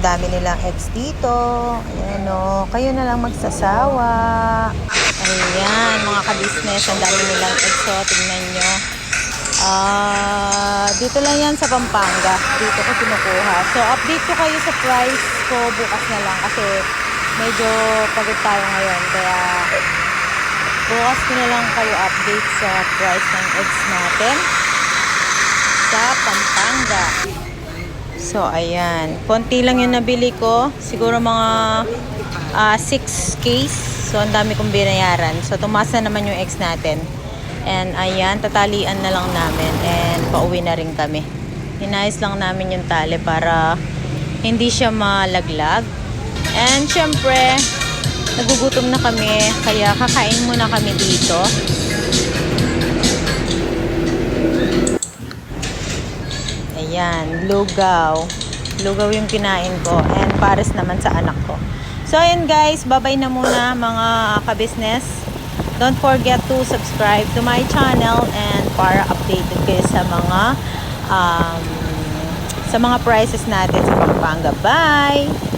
Dami nilang eggs dito. Ayan o. Kayo na lang magsasawa. Ayan, mga ka-business. Ang dami nilang eggs o. Tingnan nyo. Ah, dito lang yan sa Pampanga. Dito ko kinukuha. So, update ko kayo sa price ko bukas na lang kasi medyo pagod tayo ngayon. Kaya, bukas ko na lang kayo update sa price ng eggs natin sa Pampanga. So, ayan. Konti lang yung nabili ko. Siguro mga 6 case. So, ang dami kong binayaran. So, tumaas na naman yung eggs natin. And, ayan, tatalian na lang namin. And, pauwi na rin kami. Hinayos lang namin yung tali para hindi siya malaglag. And, syempre, nagugutom na kami. Kaya, kakain muna kami dito. Ayan, lugaw. Lugaw yung kinain ko. And pares naman sa anak ko. So, ayan guys. Babay na muna mga kabisnes. Don't forget to subscribe to my channel and para updated kayo sa mga um, sa mga prices natin sa Pampanga. Bye!